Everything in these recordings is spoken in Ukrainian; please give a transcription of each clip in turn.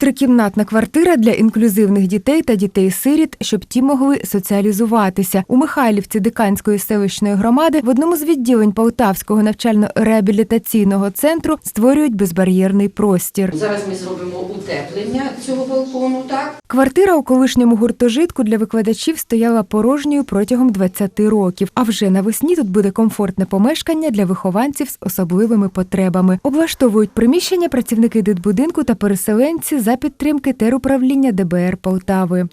Трикімнатна квартира для інклюзивних дітей та дітей-сиріт, щоб ті могли соціалізуватися. У Михайлівці Диканської селищної громади в одному з відділень Полтавського навчально-реабілітаційного центру створюють безбар'єрний простір. Зараз ми зробимо утеплення цього балкону, так? Квартира у колишньому гуртожитку для викладачів стояла порожньою протягом 20 років. А вже навесні тут буде комфортне помешкання для вихованців з особливими потребами. Облаштовують приміщення працівники дитбудинку та переселенці за підтримки теруправління ДБР Полтави.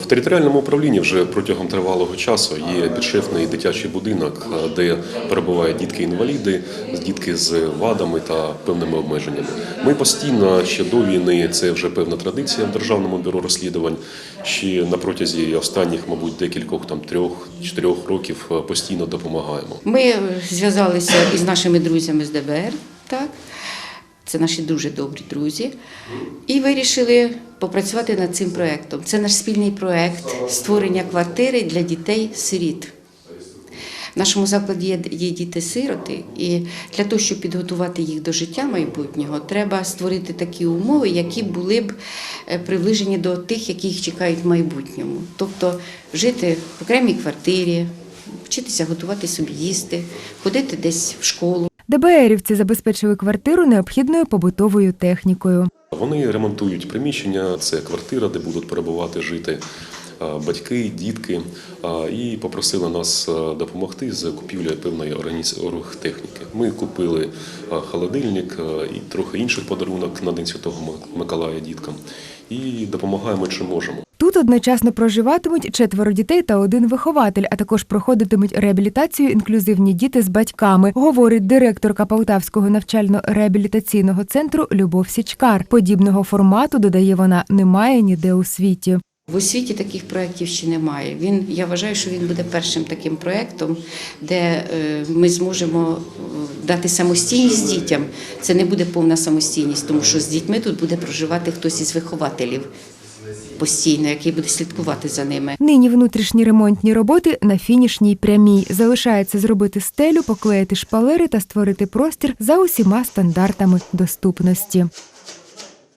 В територіальному управлінні вже протягом тривалого часу є підшефний дитячий будинок, е, де перебувають дітки-інваліди, дітки з вадами та певними обмеженнями. Ми постійно ще до війни це вже певна традиція в державному бюро розслідувань. Ще на протязі останніх, мабуть, декількох там трьох-чотирьох років е, постійно допомагаємо. Ми зв'язалися із нашими друзями з ДБР, так? Це наші дуже добрі друзі. І вирішили попрацювати над цим проєктом. Це наш спільний проєкт створення квартири для дітей-сиріт. В нашому закладі є, діти-сироти, і для того, щоб підготувати їх до життя майбутнього, треба створити такі умови, які були б е, приближені до тих, які їх чекають в майбутньому. Тобто жити в окремій квартирі, вчитися готувати собі їсти, ходити десь в школу. ДБРівці забезпечили квартиру необхідною побутовою технікою. Вони ремонтують приміщення, це квартира, де будуть перебувати жити батьки, дітки, і попросили нас допомогти з купівлею певної оргтехніки. Ми купили холодильник і трохи інших подарунок на День Святого Мик- Миколая діткам і допомагаємо чим можемо. Тут одночасно проживатимуть четверо дітей та один вихователь, а також проходитимуть реабілітацію інклюзивні діти з батьками, говорить директорка Полтавського навчально-реабілітаційного центру Любов Січкар. Подібного формату, додає вона, немає ніде у світі. В освіті таких проєктів ще немає. Він, я вважаю, що він буде першим таким проєктом, де е, ми зможемо е, дати самостійність дітям. Це не буде повна самостійність, тому що з дітьми тут буде проживати хтось із вихователів постійно, який буде слідкувати за ними. Нині внутрішні ремонтні роботи на фінішній прямій. Залишається зробити стелю, поклеїти шпалери та створити простір за усіма стандартами доступності.